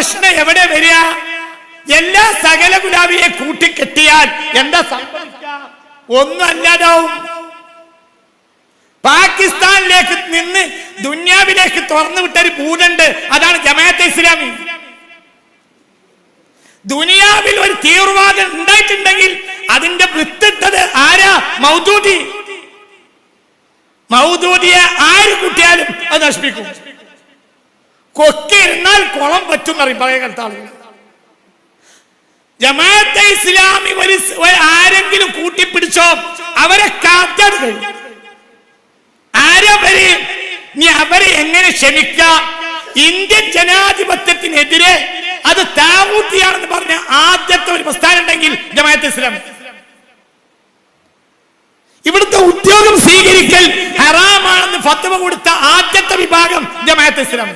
പ്രശ്നം എവിടെ വരിക? എല്ലാ സകല ഗുലാബിയെ കൂട്ടിക്കെട്ടിയാൽ എന്താ സംഭവിക്ക ഒന്നല്ലാതാവും. പാകിസ്ഥാനിലേക്ക് നിന്ന് ദുന്യാവിലേക്ക് തുറന്നു വിട്ട ഒരു അതാണ് ജമാഅത്തെ ഇസ്ലാമി. ദുനിയാവിൽ ഒരു തീവ്രവാദം ഉണ്ടായിട്ടുണ്ടെങ്കിൽ അതിന്റെ വിത്തിട്ടത് ആരാ? മൗദൂദി. മൗദൂദിയെ ആര് കുട്ടിയാലും അത് നശിപ്പിക്കും. കൊക്കിരുന്നാൽ കുളം പറ്റും പറയും കാലത്ത് ആളുകൾ. ജമാഅത്തെ ഇസ്ലാമി ഒരു ആരെങ്കിലും കൂട്ടിപ്പിടിച്ചോ അവരെ കാത്തത് കഴിയും ആരവരെ അവരെ എങ്ങനെ ക്ഷമിക്കാം ഇന്ത്യൻ ജനാധിപത്യത്തിനെതിരെ അത് താവൂത്തിയാണെന്ന് പറഞ്ഞ ആദ്യത്തെ ഒരു പ്രസ്ഥാനം ഉണ്ടെങ്കിൽ ജമാഅത്ത് ഇസ്ലാം ഇവിടുത്തെ ഉദ്യോഗം സ്വീകരിക്കൽ ഹറാമാണെന്ന് ഫത്വ കൊടുത്ത ആദ്യത്തെ വിഭാഗം ജമാഅത്ത് ഇസ്ലാമി.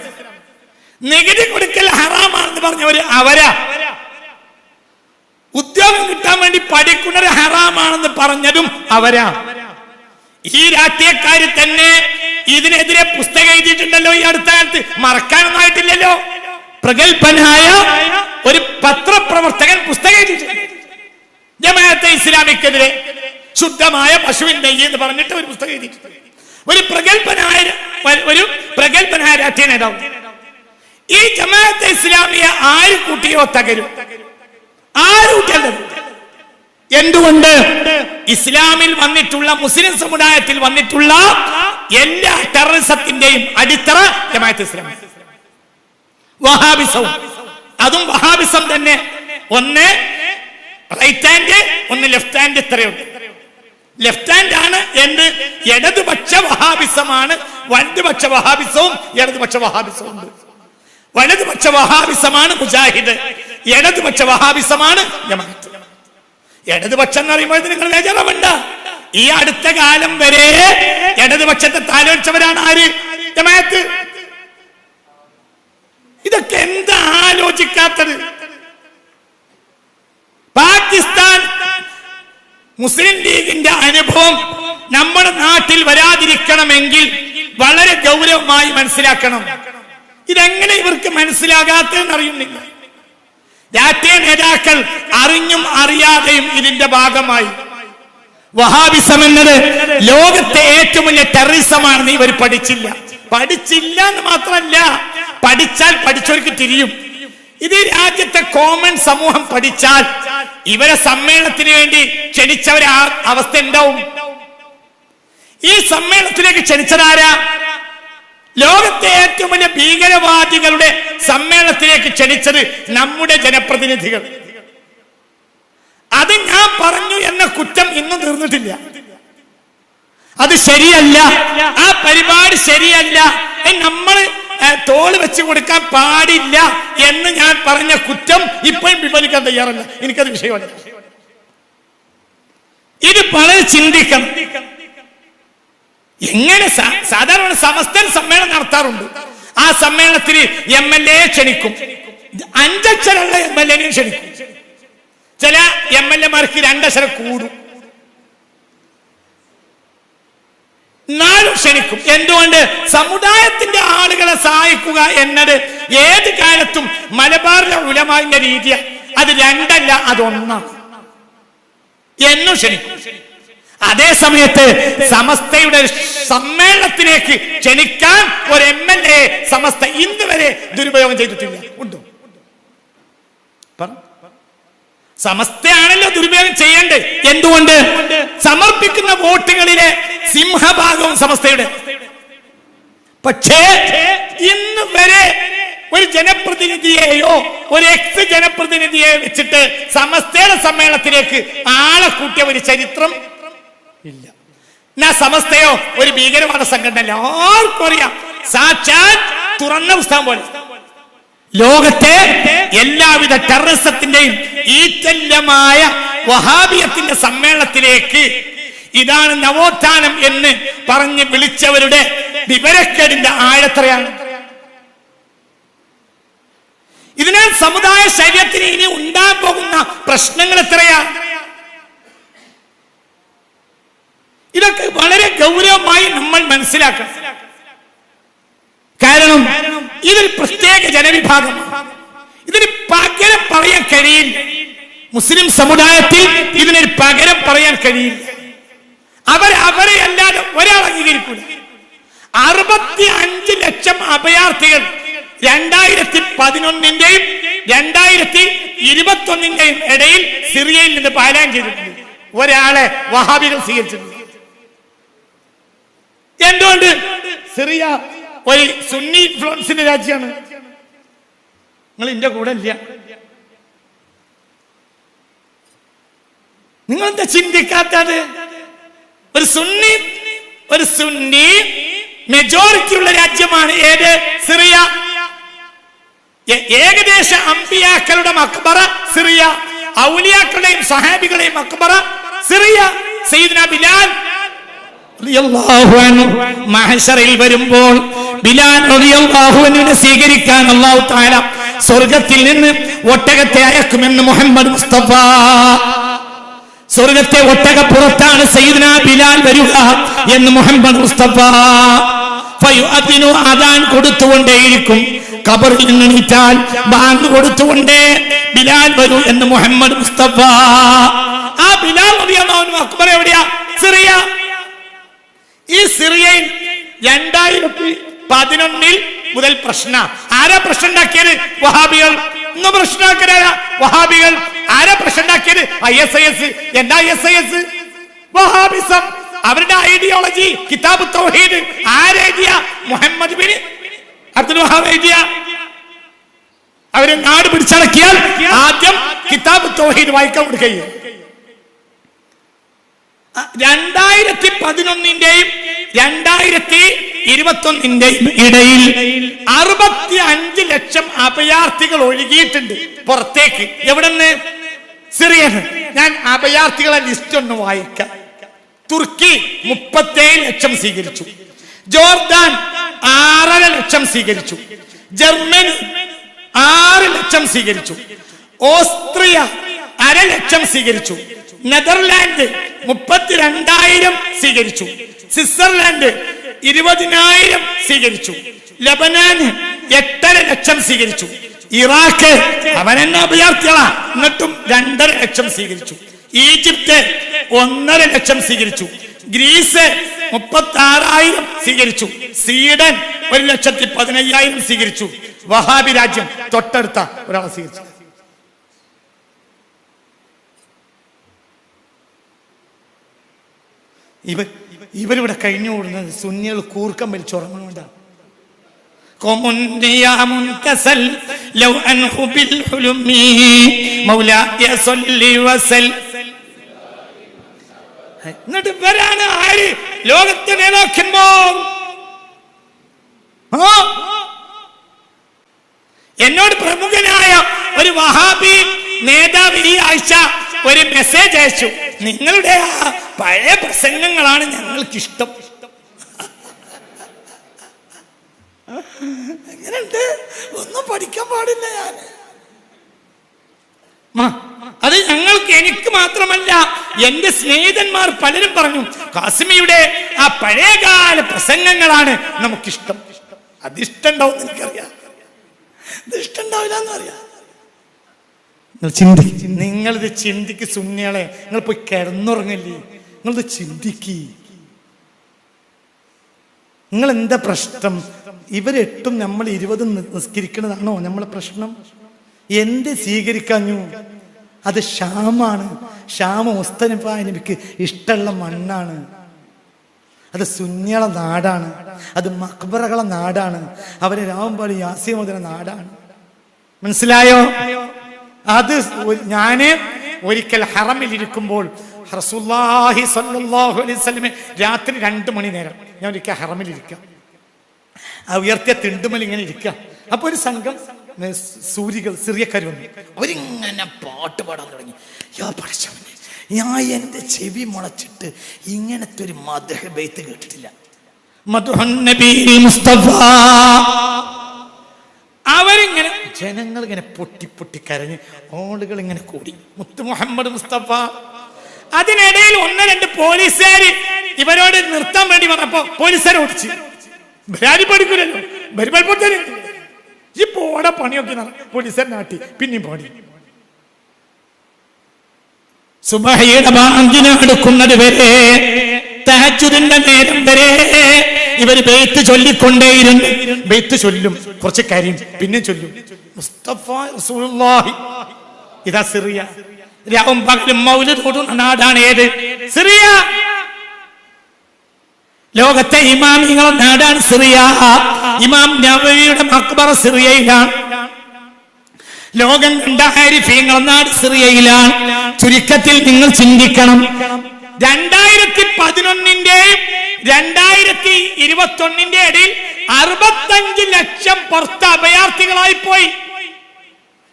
നികുതി കൊടുക്കൽ ഹറാമാണെന്ന് പറഞ്ഞവര് അവരാ. ഉദ്യോഗം കിട്ടാൻ വേണ്ടി പഠിക്കുന്നത് ഹറാമാണെന്ന് പറഞ്ഞതും അവരാ. ഈ രാഷ്ട്രീയക്കാര് തന്നെ ഇതിനെതിരെ പുസ്തകം എഴുതിയിട്ടുണ്ടല്ലോ ഈ അടുത്ത കാലത്ത്. മറക്കാനൊന്നായിട്ടില്ലല്ലോ പ്രഗത്ഭനായ ഒരു പത്രപ്രവർത്തകൻ പുസ്തകം എഴുതിയിട്ടുണ്ട്. ജമാഅത്തെ ഇസ്ലാമിക്കെതിരെ ശുദ്ധമായ പശുവിൻ നെയ്യ് എന്ന് പറഞ്ഞിട്ട് ഒരു പുസ്തകം എഴുതിയിട്ടുണ്ട്. ഒരു പ്രഗത്ഭനായ ഒരു പ്രഗത്ഭനായ രാഷ്ട്രീയ നേതാവ്. ഈ ജമാഅത്ത് ഇസ്ലാമിയെ ആര് കൂട്ടിയോ തകരും? ആര് എന്തുകൊണ്ട്? ഇസ്ലാമിൽ വന്നിട്ടുള്ള മുസ്ലിം സമുദായത്തിൽ വന്നിട്ടുള്ള എല്ലാ ടെററിസത്തിന്റെയും അടിത്തറ ജമാഅത്ത് ഇസ്ലാം. വഹാബിസവും. അതും വഹാബിസം തന്നെ. ഒന്ന് റൈറ്റ് ഹാൻഡ് ഒന്ന് ലെഫ്റ്റ് ഹാൻഡ് ഇത്രയുണ്ട്. ലെഫ്റ്റ് ഹാൻഡ് ആണ് എന്ന് ഇടതുപക്ഷ വഹാബിസമാണ്. വലതുപക്ഷ വഹാബിസവും ഇടതുപക്ഷ വഹാബിസവും ഉണ്ട്. വലതുപക്ഷ വഹാബിസമാണ് മുജാഹിദ്. ഇടതുപക്ഷ വഹാബിസമാണ് ഇടതുപക്ഷം എന്ന് പറയുമ്പോൾ നിങ്ങൾ ബേജാറാവണ്ട ഈ അടുത്ത കാലം വരെ ഇടതുപക്ഷത്തെ താലോചിച്ചവരാണ് ആര്? ജമാഅത്ത്. ഇതൊക്കെ എന്താ ആലോചിക്കാത്തത്? പാകിസ്ഥാൻ മുസ്ലിം ലീഗിന്റെ അനുഭവം നമ്മുടെ നാട്ടിൽ വരാതിരിക്കണമെങ്കിൽ വളരെ ഗൗരവമായി മനസ്സിലാക്കണം. ഇതെങ്ങനെ ഇവർക്ക് മനസ്സിലാകാത്തതെന്ന് അറിയുന്നില്ല രാഷ്ട്രീയ നേതാക്കൾ അറിഞ്ഞും അറിയാതെയും ഇതിന്റെ ഭാഗമായി. വഹാബിസം എന്നത് ലോകത്തെ ഏറ്റവും വലിയ ടെററിസമാണെന്ന് ഇവർ പഠിച്ചില്ല. പഠിച്ചില്ല എന്ന് മാത്രമല്ല പഠിച്ചാൽ പഠിച്ചവർക്ക് തിരിയും. ഇത് രാജ്യത്തെ കോമൺ സമൂഹം പഠിച്ചാൽ ഇവരെ സമ്മേളനത്തിന് വേണ്ടി ക്ഷണിച്ചവരെ അവസ്ഥ ഉണ്ടാവും ഈ സമ്മേളനത്തിലേക്ക് ക്ഷണിച്ചതാരാ? ലോകത്തെ ഏറ്റവും വലിയ ഭീകരവാദികളുടെ സമ്മേളനത്തിലേക്ക് ക്ഷണിച്ചത് നമ്മുടെ ജനപ്രതിനിധികൾ. അത് ഞാൻ പറഞ്ഞു എന്ന കുറ്റം ഇന്നും തീർന്നിട്ടില്ല. അത് ശരിയല്ല. ആ പരിപാടി ശരിയല്ല. നമ്മൾ തോൾ വെച്ച് കൊടുക്കാൻ പാടില്ല എന്ന് ഞാൻ പറഞ്ഞ കുറ്റം ഇപ്പോഴും പിൻവലിക്കാൻ തയ്യാറല്ല. എനിക്കത് വിഷയമല്ല ഇത് വളരെ ചിന്തിക്കണം. എങ്ങനെ സാധാരണ സമസ്തൻ സമ്മേളനം നടത്താറുണ്ട്. ആ സമ്മേളനത്തിന് എം എൽ എ ക്ഷണിക്കും. അഞ്ചക്ഷരമുള്ള എം എൽ എ ക്ഷണിക്കും. ചില എം എൽ എമാർക്ക് രണ്ടക്ഷരം കൂടും. നാലും ക്ഷണിക്കും. എന്തുകൊണ്ട്? സമുദായത്തിന്റെ ആളുകളെ സഹായിക്കുക എന്നത് ഏത് കാലത്തും മലബാറിലെ ഉലമാവിന്റെ രീതിയാണ് അത് രണ്ടല്ല അതൊന്നാണ് എന്നും ക്ഷണിക്കും. അതേ സമയത്ത് സമസ്തയുടെ സമ്മേളനത്തിലേക്ക് ക്ഷണിക്കാൻ ഒരു എം എൽ എ സമസ്ത ഇന്ന് വരെ ദുരുപയോഗം ചെയ്തിട്ടില്ല. ഉണ്ടോ? സമസ്തയാണല്ലോ ദുരുപയോഗം ചെയ്യേണ്ടത്. എന്തുകൊണ്ട്? സമർപ്പിക്കുന്ന വോട്ടുകളിലെ സിംഹഭാഗവും സമസ്തയുടെ. പക്ഷേ ഇന്ന് വരെ ഒരു ജനപ്രതിനിധിയെയോ ഒരു എക്സ് ജനപ്രതിനിധിയെ വെച്ചിട്ട് സമസ്തയുടെ സമ്മേളനത്തിലേക്ക് ആളെ കൂട്ടിയ ഒരു ചരിത്രം ഇല്ല. എന്നാ സമസ്തയോ ഒരു ഭീകരവാദ സംഘടന അല്ല ആർക്കും അറിയാം. സാക്ഷാൽ തുറന്ന പുസ്തകം പോലെ. ലോകത്തെ എല്ലാവിധ ടെററിസത്തിന്റെയും ഈറ്റല്യമായ വഹാബിയത്തിന്റെ സമ്മേളനത്തിലേക്ക് ഇതാണ് നവോത്ഥാനം എന്ന് പറഞ്ഞ് വിളിച്ചവരുടെ വിവരക്കേടിന്റെ ആഴത്രയാണ് ഇതിനാൽ സമുദായ ശരീരത്തിന് ഇനി ഉണ്ടാകാൻ പോകുന്ന പ്രശ്നങ്ങൾ എത്രയാ ഇതൊക്കെ വളരെ ഗൗരവമായി നമ്മൾ മനസ്സിലാക്കണം. കാരണം ഇതൊരു പ്രത്യേക ജനവിഭാഗം. ഇതിന് പകരം പറയാൻ കഴിയില്ല. മുസ്ലിം സമുദായത്തിൽ ഇതിനൊരു പകരം പറയാൻ കഴിയില്ല. അവർ അവരെ അല്ലാതെ ഒരാൾ അംഗീകരിക്കൂല. അറുപത്തി അഞ്ച് ലക്ഷം അഭയാർത്ഥികൾ രണ്ടായിരത്തി പതിനൊന്നിന്റെയും രണ്ടായിരത്തി ഇരുപത്തി ഒന്നിന്റെയും ഇടയിൽ സിറിയയിൽ നിന്ന് പാലായനം ചെയ്തിട്ടുണ്ട്. ഒരാളെ വഹാബികൾ സ്വീകരിച്ചിട്ടുണ്ട്. എന്തുകൊണ്ട്? സിറിയ ഒരു സുന്നി ഇൻഫ്ലുവൻസിന്റെ രാജ്യമാണ് നിങ്ങൾ എന്റെ കൂടെ ഇല്ല. നിങ്ങൾ എന്താ ചിന്തിക്കാത്തത്? ഒരു സുന്നി ഒരു സുന്നി മെജോറിറ്റി ഉള്ള രാജ്യമാണ് ഏത്? സിറിയ. ഏകദേശ അമ്പിയാക്കളുടെ മക്ബറ സിറിയ. ഔലിയാക്കളുടെയും സഹാബികളുടെയും മക്ബറ സിറിയ. സയ്യിദ്ന ബിലാൽ മഹശറിൽ വരുമ്പോൾ ബിലാൽ റളിയല്ലാഹു അൻഹുവിനെ സ്വീകരിക്കാൻ അള്ളാഹു തആല സ്വർഗത്തിൽ നിന്ന് ഒട്ടകത്തെ അയക്കുമെന്ന് മുഹമ്മദ് മുസ്തഫ. സ്വർഗത്തെ ഒട്ടകപ്പുറത്താണ് സയ്യിദ്ന ബിലാൽ വരിക എന്ന് മുഹമ്മദ് മുസ്തഫ. അതിനു അതാൻ കൊടുത്തുകൊണ്ടേയിരിക്കും. കബറിൽ നിന്ന് നീറ്റാൽ ബാങ്ക് കൊടുത്തുകൊണ്ടേ ബിലാൽ വരൂ എന്ന് മുഹമ്മദ് മുസ്തഫ. ആ ബിലാൽ അക്ബർ എവിടെയാ? സിറിയ. ഈ സിറിയയിൽ രണ്ടായിരത്തി പതിനൊന്നിൽ മുതൽ പ്രശ്ന. ആരാ പ്രശ്നം ഉണ്ടാക്കിയത് വഹാബികൾ. ഇന്ന് പ്രശ്നമാക്കരാ വഹാബികൾ. ആരാ പ്രശ്നം ഉണ്ടാക്കിയത് ഐ എസ് ഐ എസ്. എന്താ I S I S? Wahhabism. അവരുടെ ഐഡിയോളജി കിതാബ് തൗഹീദ്. ആരെഴുതിയ മുഹമ്മദ് ബിൻ അബ്ദുൽ വഹാബ് എഴുതിയ. അവരെ നാട് പിടിച്ചടക്കിയാൽ ആദ്യം കിതാബ് തൗഹീദ് വായിക്കാൻ കൊടുക്കുകയും രണ്ടായിരത്തി പതിനൊന്നിന്റെയും രണ്ടായിരത്തി ഇരുപത്തി ഒന്നിന്റെയും ഇടയിൽ അറുപത്തി അഞ്ച് ലക്ഷം അഭയാർത്ഥികൾ ഒഴുകിയിട്ടുണ്ട് പുറത്തേക്ക്. എവിടെന്ന്? സിറിയൻ ഞാൻ അഭയാർത്ഥികളെ ലിസ്റ്റ് ഒന്ന് വായിക്കാം. തുർക്കി മുപ്പത്തേഴ് ലക്ഷം സ്വീകരിച്ചു. ജോർദാൻ ആറര ലക്ഷം സ്വീകരിച്ചു. ജർമ്മനി ആറ് ലക്ഷം സ്വീകരിച്ചു. ഓസ്ട്രിയ അര ലക്ഷം സ്വീകരിച്ചു. നെതർലാൻഡ് മുപ്പത്തിരണ്ടായിരം സ്വീകരിച്ചു. സ്വിറ്റ്സർലാൻഡ് ഇരുപതിനായിരം സ്വീകരിച്ചു. ലബനാൻ എട്ടര ലക്ഷം സ്വീകരിച്ചു. ഇറാഖ് അവൻ എന്നെ അഭയാർത്ഥികളാ. എന്നിട്ടും രണ്ടര ലക്ഷം സ്വീകരിച്ചു. ഈജിപ്ത് ഒന്നര ലക്ഷം സ്വീകരിച്ചു. ഗ്രീസ് മുപ്പത്തി ആറായിരം സ്വീകരിച്ചു. സ്വീഡൻ ഒരു ലക്ഷത്തി പതിനയ്യായിരം സ്വീകരിച്ചു. വഹാബി രാജ്യം തൊട്ടടുത്ത ഒരാളെ സ്വീകരിച്ചു. ഇവർ ഇവരിവിടെ കഴിഞ്ഞു കൂടുന്നത് സുന്നികൾ കൂർക്കം വലിച്ചുറങ്ങുന്നുകൊണ്ടാണ് എന്നിട്ട് ഇവരാണ് ആര്? ലോകത്തെ നേതാക്കന്മാർ എന്നോട് പ്രമുഖനായ ഒരു വഹാബി നേതാവ് ഈ ആഴ്ച ഒരു മെസ്സേജ് അയച്ചു. നിങ്ങളുടെ ആ പഴയ പ്രസംഗങ്ങളാണ് ഞങ്ങൾക്ക് ഇഷ്ടം എങ്ങനെയുണ്ട്? ഒന്നും പഠിക്കാൻ പാടില്ല ഞാൻ. അത് ഞങ്ങൾക്ക് എനിക്ക് മാത്രമല്ല എന്റെ സ്നേഹിതന്മാർ പലരും പറഞ്ഞു കാസിമിയുടെ ആ പഴയകാല പ്രസംഗങ്ങളാണ് നമുക്കിഷ്ടം. അതിഷ്ടണ്ടാവും എനിക്കറിയാം. ഇത് എന്ന് എന്നറിയാം. നിങ്ങളിത് ചിന്തിക്ക് സുന്നികളെ നിങ്ങൾ പോയി കിടന്നുറങ്ങല്ലേ. നിങ്ങളിത് ചിന്തിക്ക്. നിങ്ങൾ എന്താ പ്രശ്നം ഇവരെട്ടും നമ്മൾ ഇരുപതും നിസ്കരിക്കണതാണോ നമ്മളെ പ്രശ്നം? എന്ത് സ്വീകരിക്കാഞ്ഞു? അത് ഷാമാണ് ഷാമ മുസ്തനഫായ നബിക്ക് ഇഷ്ടമുള്ള മണ്ണാണ്. അത് സുന്യള നാടാണ്. അത് മക്ബറകളെ നാടാണ്. അവരെ രാവുമ്പോൾ യാസിമോദന നാടാണ്. മനസ്സിലായോ? അത് ഞാൻ ഒരിക്കൽ ഹറമിൽ ഇരിക്കുമ്പോൾ റസൂലുള്ളാഹി സ്വല്ലല്ലാഹു അലൈഹി വസല്ലം രാത്രി രണ്ട് മണി നേരം ഞാൻ ഒരിക്കൽ ഹറമിൽ ഇരിക്കാം ആ ഉയർത്തിയ തിണ്ടുമൽ ഇങ്ങനെ ഇരിക്കാം. അപ്പൊ ഒരു സംഘം സൂര്യകൾ സിറിയക്കാർ വന്നു. അവരിങ്ങനെ പാട്ട് പാടാൻ തുടങ്ങി. യോ പഠിച്ചവനെ ഞാൻ എന്റെ ചെവി മുളച്ചിട്ട് ഇങ്ങനത്തെ ഒരു മധുഹ ബൈത്ത് കേട്ടിട്ടില്ല. മധുഹ നബി മുസ്തഫ. ഇങ്ങനെ പൊട്ടി പൊട്ടി കരഞ്ഞ് ആളുകൾ ഇങ്ങനെ കൂടി. മുത്ത് മുഹമ്മദ് മുസ്തഫ. അതിനിടയിൽ ഒന്ന് രണ്ട് പോലീസുകാര് ഇവരോട് നിർത്താൻ വേണ്ടി പറഞ്ഞപ്പോ പോലീസുകാരെ ഓടിച്ച്. ബരാരി പഠിക്കൂലല്ലോ. ബരിപ്പൽപ്പൊട്ടൽ ഇപ്പൊ ഓടെ പണിയൊക്കെ പോലീസുകാർ നാട്ടി. പിന്നെയും പണി സുബഹയുടെ ബാങ്കിനെ അടുക്കുന്നത് വരെ തഹജുദിന്റെ നേരം വരെ ഇവർ ബെയ്ത്ത് ചൊല്ലിക്കൊണ്ടേയിരുന്നു. ബെയ്ത്ത് ചൊല്ലും. കുറച്ച് കാര്യം പിന്നെ ചൊല്ലും. മുസ്തഫ റസൂലുള്ളാഹി. ഇതാ സിറിയ. രാവും പകലും മൗലിദ് ഓടുന്ന നാടാണ് ഏത്? സിറിയ. ലോകത്തെ ഇമാമിങ്ങളുടെ നാടാണ് സിറിയ. ഇമാം നബവിയുടെ മക്ബറ സിറിയയിലാണ്. ലോകം കണ്ട ആരിഫീങ്ങൾ നാട് സിറിയയിലാണ്. ചുരുക്കത്തിൽ നിങ്ങൾ ചിന്തിക്കണം. രണ്ടായിരത്തി പതിനൊന്നിന്റെയും രണ്ടായിരത്തി ഇരുപത്തി ഒന്നിന്റെ ഇടയിൽ അറുപത്തഞ്ച് ലക്ഷം പുറത്ത് അഭയാർത്ഥികളായി പോയി.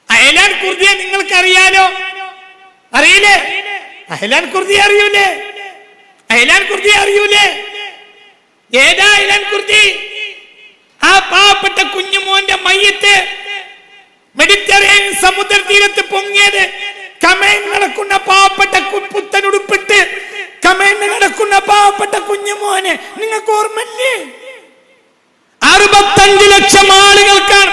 അയലാൻ കുർദിയെ നിങ്ങൾക്കറിയാലോ? അറിയില്ലേ? അയലാൻ കുർദി അറിയൂലേ? അയലാൻ കുർദി അറിയൂലേ? ഏതാ അയലാൻ കുർദി? ആ പാവപ്പെട്ട കുഞ്ഞുമോന്റെ മയ്യത്ത് മെഡിറ്ററേനിയൻ സമുദ്ര തീരത്ത് പൊങ്ങിയത്. കമേൻ നടക്കുന്ന പാവപ്പെട്ട കു- പുത്തൻ കിടക്കുന്ന പാവപ്പെട്ട കുഞ്ഞുമോനെ നിങ്ങൾക്ക് ഓർമ്മല്ലേ അറുപത്തഞ്ച് ലക്ഷം ആളുകൾക്കാണ്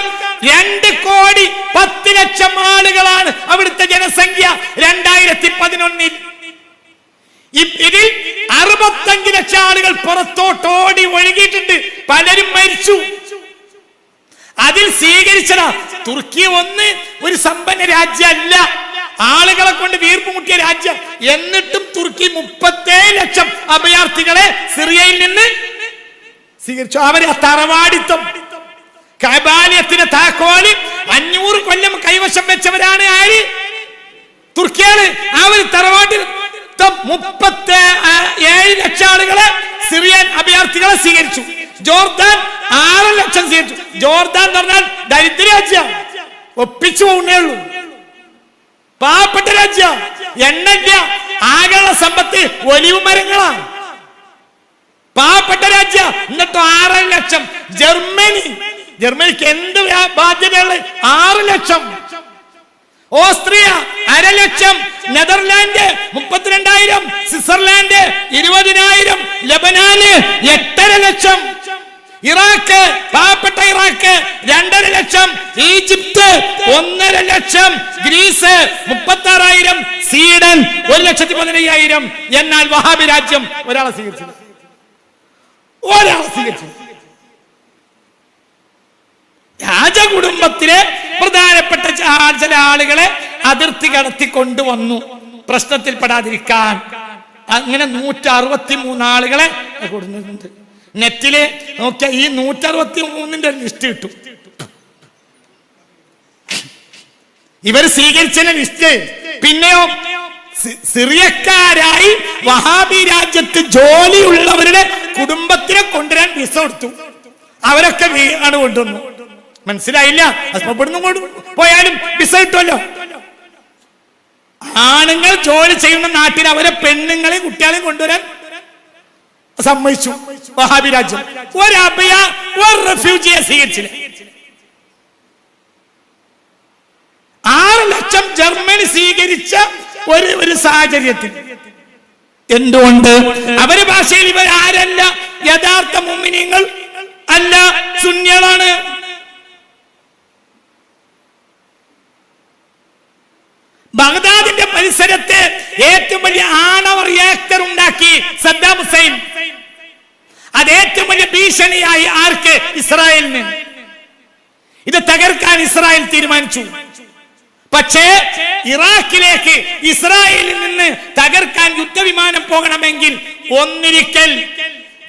രണ്ട് കോടി പത്ത് ലക്ഷം ആളുകളാണ് അവിടുത്തെ ജനസംഖ്യ രണ്ടായിരത്തി പതിനൊന്നിൽ. ഇതിൽ അറുപത്തഞ്ച് ലക്ഷം ആളുകൾ പുറത്തോട്ടോടി ഒഴുകിയിട്ടുണ്ട്. പലരും മരിച്ചു. അതിൽ സ്വീകരിച്ചതാ തുർക്കി ഒന്ന് ഒരു സമ്പന്ന രാജ്യമല്ല. ആളുകളെ കൊണ്ട് വീർപ്പ് മുട്ടിയ രാജ്യം. എന്നിട്ടും തുർക്കി മുപ്പത്തേഴ് ലക്ഷം അഭയാർത്ഥികളെ സിറിയയിൽ നിന്ന് സ്വീകരിച്ചു. അവരെ തറവാടിത്തം കബാലയത്തിന് താക്കോൽ അഞ്ഞൂറ് കൊല്ലം കൈവശം വെച്ചവരാണ് ആര്? തുർക്കിയാണ് അവർ തറവാട്ടിൽ മുപ്പത്തി ഏഴ് ലക്ഷം ആളുകളെ സിറിയൻ അഭയാർത്ഥികളെ സ്വീകരിച്ചു. ജോർദാൻ ആറ് ലക്ഷം സ്വീകരിച്ചു. ജോർദാൻ എന്ന് പറഞ്ഞാൽ ദരിദ്ര രാജ്യം ഒപ്പിച്ചു പോകുന്നേ ഉള്ളൂ. പാവപ്പെട്ട രാജ്യം എണ്ണല്ല ആകെയുള്ള സമ്പത്ത് ഒലിവ് മരങ്ങളാണ്. പാവപ്പെട്ട രാജ്യം എന്നിട്ട് ആറ് ലക്ഷം. ജർമ്മനി ജർമ്മനിക്ക് എന്ത് ബാധ്യതകൾ? ആറ് ലക്ഷം. ഓസ്ട്രിയ അരലക്ഷം നെതർലാൻഡ് മുപ്പത്തിരണ്ടായിരം. സ്വിറ്റ്സർലാൻഡ് ഇരുപതിനായിരം. ലബനാന് എട്ടര ലക്ഷം. ഇറാഖ് പാവപ്പെട്ട ഇറാഖ് രണ്ടര ലക്ഷം ഈജിപ്ത് ഒന്നര ലക്ഷം ഗ്രീസ് മുപ്പത്തി ആറായിരം സ്വീഡൻ ഒരു ലക്ഷത്തി പതിനയ്യായിരം എന്നാൽ വഹാബി രാജ്യം ഒരാളെ സ്വീകരിച്ചു ഒരാളെ സ്വീകരിച്ചു രാജകുടുംബത്തിലെ പ്രധാനപ്പെട്ട ചില ആളുകളെ അതിർത്തി കടത്തി കൊണ്ടുവന്നു. പ്രശ്നത്തിൽപ്പെടാതിരിക്കാൻ. അങ്ങനെ നൂറ്റി അറുപത്തി മൂന്ന് ആളുകളെ കൊടുക്കുന്നുണ്ട് നെറ്റിൽ നോക്കിയ ഈ നൂറ്റി അറുപത്തി മൂന്നിന്റെ ലിസ്റ്റ് കിട്ടും. ഇവർ സ്വീകരിച്ച ലിസ്റ്റ്. പിന്നെയോ സിറിയക്കാരായി വഹാബി രാജ്യത്ത് ജോലിയുള്ളവരുടെ കുടുംബത്തിനെ കൊണ്ടുവരാൻ വിസ കൊടുത്തു. അവരൊക്കെ വീണാണ് കൊണ്ടുവന്നു. മനസ്സിലായില്ല? ഇവിടുന്ന് പോയാലും വിസ കിട്ടുമല്ലോ. ആണുങ്ങൾ ജോലി ചെയ്യുന്ന നാട്ടിൽ അവരെ പെണ്ണുങ്ങളെയും കുട്ടികളെയും കൊണ്ടുവരാൻ സമ്മതിച്ചു. വഹാബി രാജ്യം. ഒരു ഒരു റെഫ്യൂജിയെ സ്വീകരിച്ചില്ല. ആറ് ലക്ഷം ജർമ്മനി സ്വീകരിച്ച ഒരു ഒരു സാഹചര്യത്തിൽ. എന്തുകൊണ്ട്? അവർ ഭാഷയിൽ ഇവർ ആരല്ല? യഥാർത്ഥ മുമ്മിനിങ്ങൾ അല്ല ശൂന്യളാണ് ബഗ്ദാദിന്റെ പരിസരത്തെ ഏറ്റവും വലിയ ആണവ റിയാക്ടർ ഉണ്ടാക്കി സദ്ദാം ഹുസൈൻ അത് ഏറ്റവും വലിയ ഭീഷണിയായി ആർക്ക്? ഇസ്രായേലിന്. ഇത് തകർക്കാൻ ഇസ്രായേൽ തീരുമാനിച്ചു. പക്ഷേ ഇറാഖിലേക്ക് ഇസ്രായേലിൽ നിന്ന് തകർക്കാൻ യുദ്ധവിമാനം പോകണമെങ്കിൽ ഒന്നിരിക്കൽ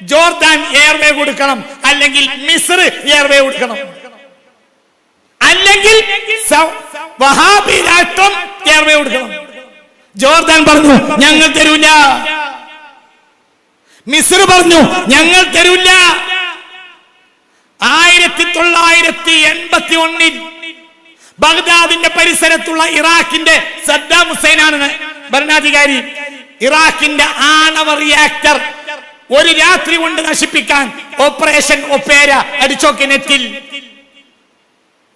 ജോർദാൻ എയർവേ കൊടുക്കണം അല്ലെങ്കിൽ മിസർ എയർവേ കൊടുക്കണം. അല്ലെങ്കിൽ വഹാബി രാഷ്ട്രം എയർവേ കൊടുക്കണം. ജോർദാൻ പറഞ്ഞു ഞങ്ങൾ തരൂല. മിസ്ർ പറഞ്ഞു ഞങ്ങൾ തരൂല. ആയിരത്തി തൊള്ളായിരത്തി എൺപത്തി ഒന്നിൽ ബഗ്ദാദിന്റെ പരിസരത്തുള്ള ഇറാഖിന്റെ സദ്ദാം ഹുസൈനാണ് ഭരണാധികാരി. ഇറാഖിന്റെ ആണവ റിയാക്ടർ ഒരു രാത്രി കൊണ്ട് നശിപ്പിക്കാൻ ഓപ്പറേഷൻ ഒപ്പേര അടിച്ചോക്കി നെറ്റിൽ.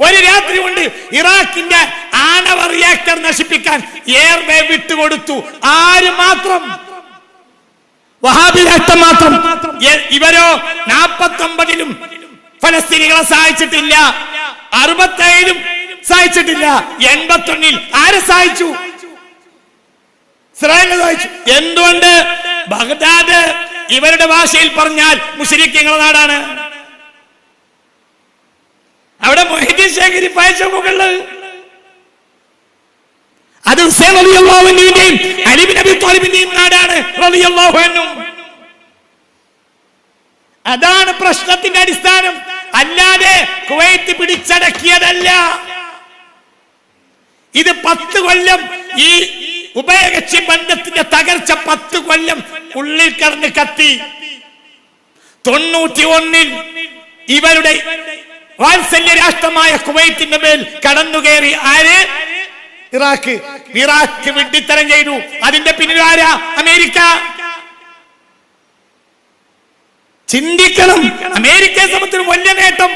ഒരു രാത്രി കൊണ്ട് ഇറാഖിന്റെ ആണവ റിയാക്ടർ നശിപ്പിക്കാൻ എയർവേ വിട്ടുകൊടുത്തു ആര് മാത്രം? വഹാബി രാഷ്ട്രം മാത്രം. ഇവരോ നാപ്പത്തൊമ്പതിലും ഫലസ്തീനികളെ സഹായിച്ചിട്ടില്ല. അറുപത്തേഴിലും സഹായിച്ചിട്ടില്ല. എൺപത്തൊന്നിൽ ആരെ സഹായിച്ചു? സഹായിച്ചു. എന്തുകൊണ്ട്? ബഗ്ദാദ് ഇവരുടെ ഭാഷയിൽ പറഞ്ഞാൽ മുസ്ലിക്കുകളുടെ നാടാണ്. അവിടെ മൊഹിദ്ദീൻ ശേഖരി പായച്ച അത് Hussain Ali bin Ali bin Abi ത്വാലിബിന്റെയും നാടാണ് അതാണ് പ്രശ്നത്തിന്റെ അടിസ്ഥാനം. അല്ലാതെ കുവൈത്ത് പിടിച്ചടക്കിയതല്ല. ഇത് പത്ത് കൊല്ലം ഈ ഉഭയകക്ഷി ബന്ധത്തിന്റെ തകർച്ച പത്ത് കൊല്ലം ഉള്ളിൽ കടന്ന് കത്തി. തൊണ്ണൂറ്റി ഒന്നിൽ ഇവരുടെ വാത്സല്യ രാഷ്ട്രമായ കുവൈത്തിന്റെ മേൽ കടന്നുകയറി ആര്? ഇറാഖ് ഇറാഖ് വിഡ്ഢിത്തരം ചെയ്തു. അതിന്റെ പിന്നിൽ ആരാ? അമേരിക്ക. ചിന്തിക്കണം. അമേരിക്കയെ സംബന്ധിച്ച് വലിയ നേട്ടം.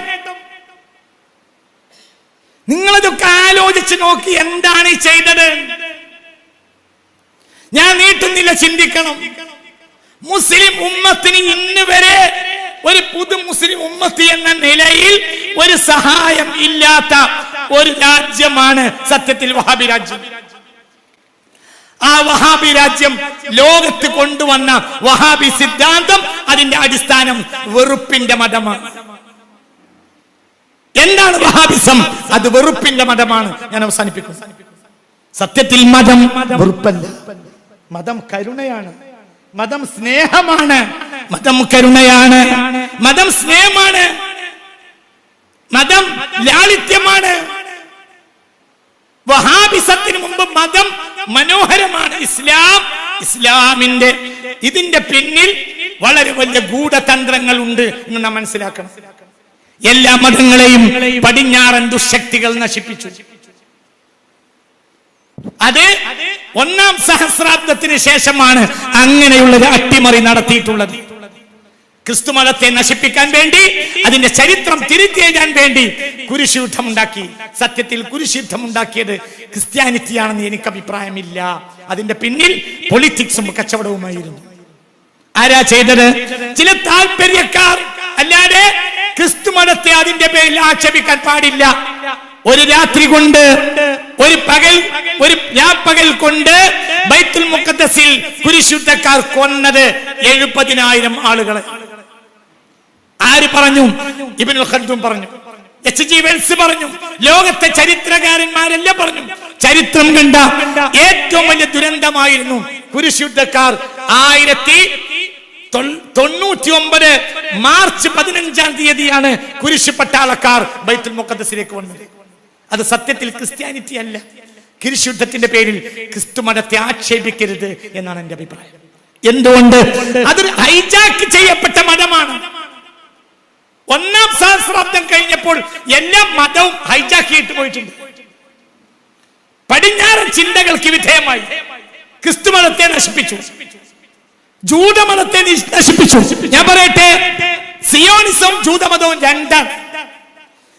നിങ്ങളിതൊക്കെ ആലോചിച്ച് നോക്കി എന്താണ് ചെയ്തത്? ഞാൻ നീട്ടുന്നില്ല ചിന്തിക്കണം. മുസ്ലിം ഉമ്മത്തിന് ഇന്ന് വരെ ഒരു പുതു മുസ്ലിം ഉമ്മത്തി എന്ന നിലയിൽ ഒരു സഹായം ഇല്ലാത്ത ഒരു രാജ്യമാണ് സത്യത്തിൽ വഹാബി രാജ്യം. ആ വഹാബി രാജ്യം ലോകത്ത് കൊണ്ടുവന്ന വഹാബി സിദ്ധാന്തം അതിന്റെ അടിസ്ഥാനം വെറുപ്പിന്റെ മതമാണ്. എന്താണ് വഹാബിസം? അത് വെറുപ്പിന്റെ മതമാണ്. ഞാൻ അവസാനിപ്പിക്കുന്നു സത്യത്തിൽ മതം വെറുപ്പല്ല. മതം കരുണയാണ്. മതം സ്നേഹമാണ്. മതം കരുണയാണ്. മതം സ്നേഹമാണ്. മതം ലാളിത്യമാണ്. വഹാബിസത്തിന് മുമ്പ് മതം മനോഹരമാണ്. ഇസ്ലാം ഇസ്ലാമിന്റെ ഇതിന്റെ പിന്നിൽ വളരെ വലിയ ഗൂഢതന്ത്രങ്ങൾ ഉണ്ട് എന്ന് നാം മനസ്സിലാക്കണം. എല്ലാ മതങ്ങളെയും പടിഞ്ഞാറൻ ദുശക്തികൾ നശിപ്പിച്ചു. അത് ഒന്നാം സഹസ്രാബ്ദത്തിന് ശേഷമാണ് അങ്ങനെയുള്ള ഒരു അട്ടിമറി നടത്തിയിട്ടുള്ളത്. ക്രിസ്തു മതത്തെ നശിപ്പിക്കാൻ വേണ്ടി അതിന്റെ ചരിത്രം തിരുത്തിയെഴുതാൻ വേണ്ടി കുരിശുയുദ്ധം ഉണ്ടാക്കി സത്യത്തിൽ കുരിശുദ്ധം ഉണ്ടാക്കിയത് ക്രിസ്ത്യാനിറ്റിയാണെന്ന് എനിക്ക് അഭിപ്രായമില്ല. അതിന്റെ പിന്നിൽ പൊളിറ്റിക്സും കച്ചവടവുമായിരുന്നു. ആരാ ചെയ്തത്? ചില താല്പര്യക്കാർ അല്ലാതെ ക്രിസ്തുമതത്തെ അതിന്റെ പേരിൽ ആക്ഷേപിക്കാൻ പാടില്ല. ഒരു രാത്രി കൊണ്ട് ഒരു പകൽ ഒരു രാപ്പകൽ കൊണ്ട് ബൈത്തുൽ മുഖദ്ദസിൽ കുരിശുദ്ധക്കാർ കൊന്നത് എഴുപതിനായിരം ആളുകളെ ആര് പറഞ്ഞു? ഇബിനുൽ ഖൽദും പറഞ്ഞു. എച്ച് ജി വെൽസ് പറഞ്ഞു. ലോകത്തെ ചരിത്രകാരന്മാരെല്ലാം പറഞ്ഞു. ചരിത്രം കണ്ട ഏറ്റവും വലിയ ദുരന്തമായിരുന്നു കുരിശുദ്ധക്കാർ ആയിരത്തി തൊണ്ണൂറ്റി ഒമ്പത് മാർച്ച് പതിനഞ്ചാം തീയതിയാണ് കുരിശ് പട്ടാളക്കാർ ബൈത്തുൽ മുഖദ്ദസിലേക്ക് വന്നത്. അത് സത്യത്തിൽ ക്രിസ്ത്യാനിറ്റി അല്ല. കുരിശുദ്ധത്തിന്റെ പേരിൽ ക്രിസ്തു മതത്തെ ആക്ഷേപിക്കരുത് എന്നാണ് എന്റെ അഭിപ്രായം. എന്തുകൊണ്ട്? അതൊരു ഹൈജാക്ക് ചെയ്യപ്പെട്ട മതമാണ്. ഒന്നാം സഹസ്രാബ്ദം കഴിഞ്ഞപ്പോൾ എല്ലാ മതവും ഹൈജാക്കിയിട്ട് പോയിട്ടുണ്ട്. പടിഞ്ഞാറൻ ചിന്തകൾക്ക് വിധേയമായി. ക്രിസ്തു മതത്തെ നശിപ്പിച്ചു. ജൂതമതത്തെ നശിപ്പിച്ചു. ഞാൻ പറയട്ടെ സിയോണിസം ജൂതമതവും രണ്ടാണ്.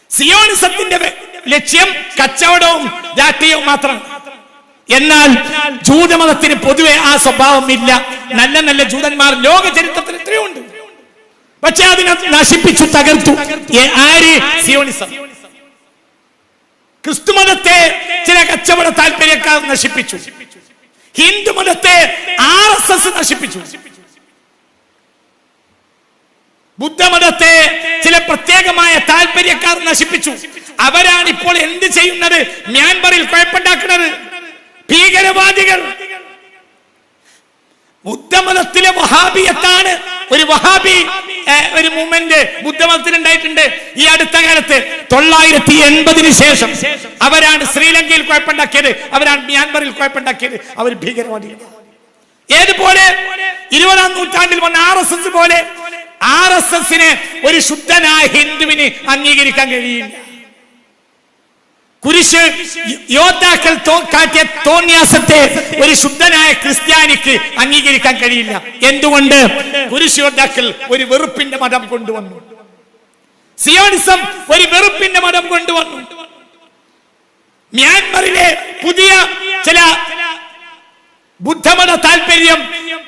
സിയോണിസത്തിന്റെ ലക്ഷ്യം കച്ചവടവും രാഷ്ട്രീയവും മാത്രമാണ്. എന്നാൽ ജൂതമതത്തിന് പൊതുവെ ആ സ്വഭാവം ഇല്ല. നല്ല നല്ല ജൂതന്മാർ ലോക ചരിത്രത്തിൽ എത്രയോ ഉണ്ട്. പക്ഷെ അതിനെ നശിപ്പിച്ചു തകർത്തു. ആര്? സിയോണിസം. ക്രിസ്തു മതത്തെ ചില കച്ചവട താല്പര്യക്കാർ നശിപ്പിച്ചു. ഹിന്ദു മതത്തെ ആർ എസ് എസ് നശിപ്പിച്ചു. ബുദ്ധമതത്തെ ചില പ്രത്യേകമായ താല്പര്യക്കാർ നശിപ്പിച്ചു. അവരാണ് ഇപ്പോൾ എന്ത് ചെയ്യുന്നത്? മ്യാൻമറിൽ കുഴപ്പമുണ്ടാക്കുന്നത് ഭീകരവാദികൾ. ബുദ്ധമതത്തിലെ വഹാബിയത്താണ്. ഒരു വഹാബി ഒരു മൂവ്മെന്റ് ബുദ്ധമതത്തിൽ ഉണ്ടായിട്ടുണ്ട് ഈ അടുത്ത കാലത്ത് തൊള്ളായിരത്തി എൺപതിന് ശേഷം അവരാണ് ശ്രീലങ്കയിൽ കുഴപ്പമുണ്ടാക്കിയത് അവരാണ് മ്യാൻമറിൽ കുഴപ്പമുണ്ടാക്കിയത്. അവർ ഭീകരവാദികൾ ഏതുപോലെ? ഇരുപതാം നൂറ്റാണ്ടിൽ വന്ന ആർ എസ് എസ് പോലെ. ആർ എസ് എസിന് ഒരു ശുദ്ധനായ ഹിന്ദുവിന് അംഗീകരിക്കാൻ കഴിയില്ല. കുരിശ് യോദ്ധാക്കൾ കാട്ടിയ തോന്യാസത്തെ ഒരു ശുദ്ധനായ ക്രിസ്ത്യാനിക്ക് അംഗീകരിക്കാൻ കഴിയില്ല. എന്തുകൊണ്ട്? കുരിശ് യോദ്ധാക്കൾ ഒരു വെറുപ്പിന്റെ മതം കൊണ്ടുവന്നു. സിയോണിസം ഒരു വെറുപ്പിന്റെ മതം കൊണ്ടുവന്നു. മ്യാൻമറിലെ പുതിയ ചില ബുദ്ധമത താല്പര്യം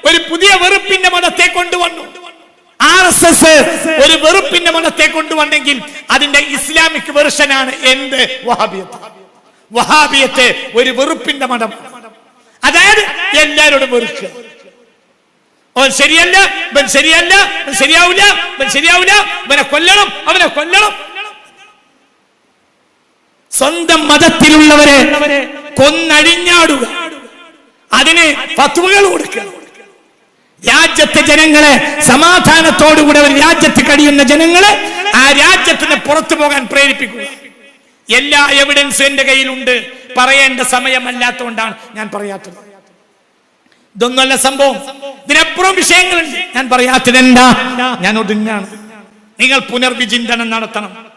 ഒരു പുതിയ വെറുപ്പിന്റെ മതത്തെ കൊണ്ടുവന്നു. ആർ എസ് എസ് ഒരു വെറുപ്പിന്റെ മതത്തെ കൊണ്ടുവന്നെങ്കിൽ അതിന്റെ ഇസ്ലാമിക് വെർഷനാണ് എന്ത്? വഹാബിയത്ത്. വഹാബിയത്ത് ഒരു വെറുപ്പിന്റെ മതം. അതായത് എല്ലാരോടും വെറുക്കുക. അവൻ ശരിയല്ല ഇവൻ ശരിയല്ല ശരിയാവില്ല ഇവൻ ശരിയാവില്ല ഇവനെ കൊല്ലണം അവനെ കൊല്ലണം. സ്വന്തം മതത്തിലുള്ളവരെ കൊന്നഴിഞ്ഞാടുക അതിന് ഫത്വകൾ കൊടുക്കുക. രാജ്യത്തെ ജനങ്ങളെ സമാധാനത്തോടുകൂടെ ഒരു രാജ്യത്ത് കഴിയുന്ന ജനങ്ങളെ ആ രാജ്യത്തിന് പുറത്തു പോകാൻ പ്രേരിപ്പിക്കുക. എല്ലാ എവിഡൻസും എന്റെ കയ്യിലുണ്ട്. പറയേണ്ട സമയമല്ലാത്തതുകൊണ്ടാണ് ഞാൻ പറയാത്തത്. ഇതൊന്നുമല്ല സംഭവം. ഇതിനപ്പുറം വിഷയങ്ങളുണ്ട്. ഞാൻ പറയാത്തത് എന്താ ഞാൻ ഒതുങ്ങാണ്. നിങ്ങൾ പുനർവിചിന്തനം നടത്തണം.